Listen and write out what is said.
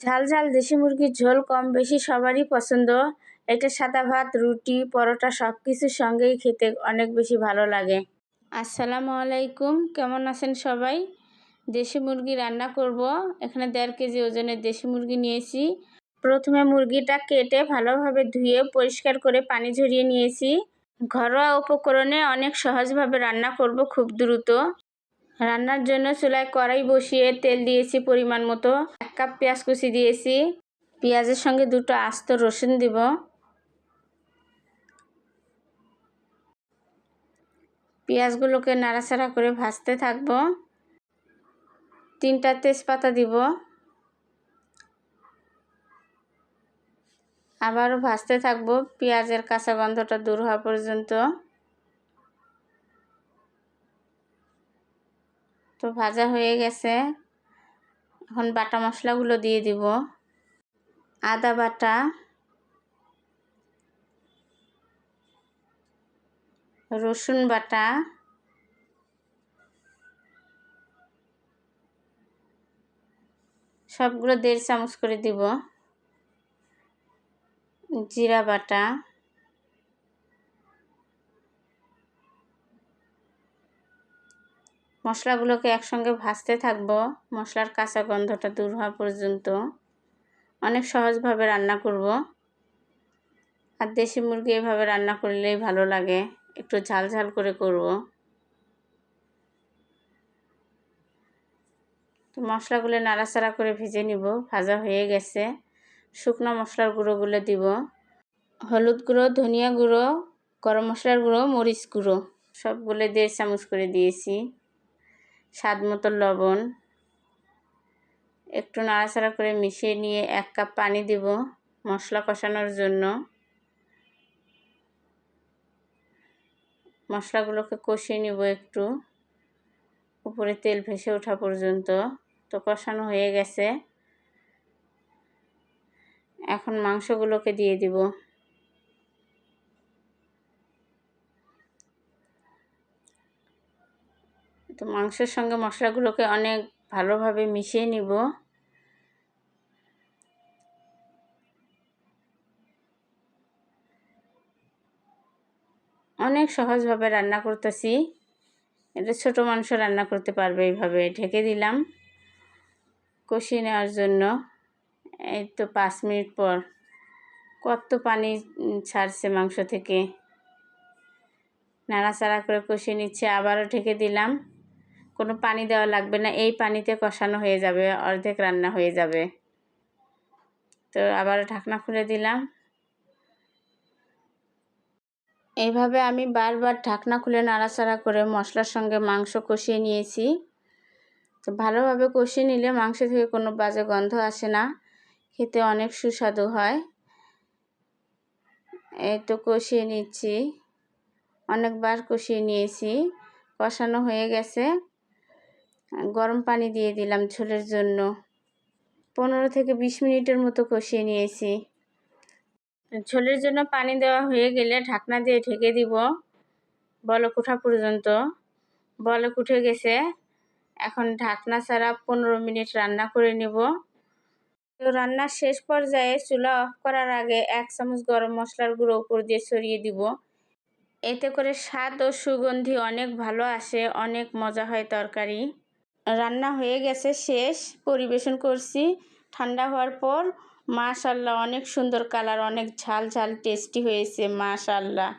ঝাল ঝাল দেশি মুরগির ঝোল কম বেশি সবারই পছন্দ। এটা সাদা ভাত, রুটি, পরোটা সব কিছুর সঙ্গেই খেতে অনেক বেশি ভালো লাগে। আসসালামু আলাইকুম, কেমন আছেন সবাই? দেশি মুরগি রান্না করব। এখানে দেড় কেজি ওজনের দেশি মুরগি নিয়েছি। প্রথমে মুরগিটা কেটে ভালোভাবে ধুয়ে পরিষ্কার করে পানি ঝরিয়ে নিয়েছি। ঘরোয়া উপকরণে অনেক সহজভাবে রান্না করব খুব দ্রুত। রান্নার জন্য চুলায় কড়াই বসিয়ে তেল দিয়েছি পরিমাণ মতো। এক কাপ পেঁয়াজ কুচি দিয়েছি। পেঁয়াজের সঙ্গে দুটো আস্ত রসুন দিব। পেঁয়াজগুলোকে নাড়াচাড়া করে ভাজতে থাকব। তিনটা তেজপাতা দিব। আবারও ভাজতে থাকব। পেঁয়াজের কাঁচা গন্ধটা দূর হওয়া পর্যন্ত। তো ভাজা হয়ে গেছে। এখন বাটা মশলাগুলো দিয়ে দিব। আদা বাটা। রসুন বাটা। সবগুলো দেড় চামচ করে দিব। জিরা বাটা। মশলাগুলোকে একসঙ্গে ভাজতে থাকব। মশলার কাঁচা গন্ধটা দূর হওয়া পর্যন্ত। অনেক সহজভাবে রান্না করব। আর দেশি মুরগি এভাবে রান্না করলেই ভালো লাগে। একটু ঝাল ঝাল করে করব। তো মশলাগুলো নাড়াচাড়া করে ভেজে নিব। ভাজা হয়ে গেছে। শুকনো মশলার গুঁড়োগুলো দিব। হলুদ গুঁড়ো, ধনিয়া গুঁড়ো, গরম মশলার গুঁড়ো, মরিচ গুঁড়ো। সবগুলো দেড় চামচ করে দিয়েছি। স্বাদ মতো লবণ। একটু নাড়াচাড়া করে মিশিয়ে নিয়ে এক কাপ পানি দিব মশলা কষানোর জন্য। মশলাগুলোকে কষিয়ে নিব একটু। উপরে তেল ভেসে ওঠা পর্যন্ত। তো কষানো হয়ে গেছে। এখন মাংসগুলোকে দিয়ে দিব। তো মাংসের সঙ্গে মশলাগুলোকে অনেক ভালোভাবে মিশিয়ে নিব। অনেক সহজভাবে রান্না করতেছি। এটা ছোটো মাংস রান্না করতে পারবে এইভাবে, ঢেকে দিলাম কষিয়ে নেওয়ার জন্য। এই তো পাঁচ মিনিট পর কত পানি ছাড়ছে মাংস থেকে। নাড়াচাড়া করে কষিয়ে নিচ্ছে, আবারও ঢেকে দিলাম। কোনো পানি দেওয়া লাগবে না, এই পানিতে কষানো হয়ে যাবে, অর্ধেক রান্না হয়ে যাবে। তো আবার ঢাকনা খুলে দিলাম। এইভাবে আমি বারবার ঢাকনা খুলে নাড়াচাড়া করে মশলার সঙ্গে মাংস কষিয়ে নিয়েছি। তো ভালোভাবে কষিয়ে নিলে মাংস থেকে কোনো বাজে গন্ধ আসে না, খেতে অনেক সুস্বাদু হয়। এই তো কষিয়ে নিচ্ছি, অনেকবার কষিয়ে নিয়েছি, কষানো হয়ে গেছে। গরম পানি দিয়ে দিলাম ঝোলের জন্য। পনেরো থেকে বিশ মিনিটের মতো কষিয়ে নিয়েছি। ঝোলের জন্য পানি দেওয়া হয়ে গেলে ঢাকনা দিয়ে ঢেকে দিব বলক ওঠা পর্যন্ত। বলক উঠে গেছে। এখন ঢাকনা ছাড়া পনেরো মিনিট রান্না করে নেব। তো রান্নার শেষ পর্যায়ে চুলা অফ করার আগে এক চামচ গরম মশলার গুঁড়ো উপর দিয়ে ছড়িয়ে দিব। এতে করে স্বাদ ও সুগন্ধি অনেক ভালো আসে, অনেক মজা হয় তরকারি। রান্না হয়ে গেছে, শেষ। পরিবেশন করছি। ঠান্ডা হওয়ার পর মাশাল্লাহ, অনেক সুন্দর কালার, অনেক ঝাল ঝাল, টেস্টি হয়েছে মাশাল্লাহ।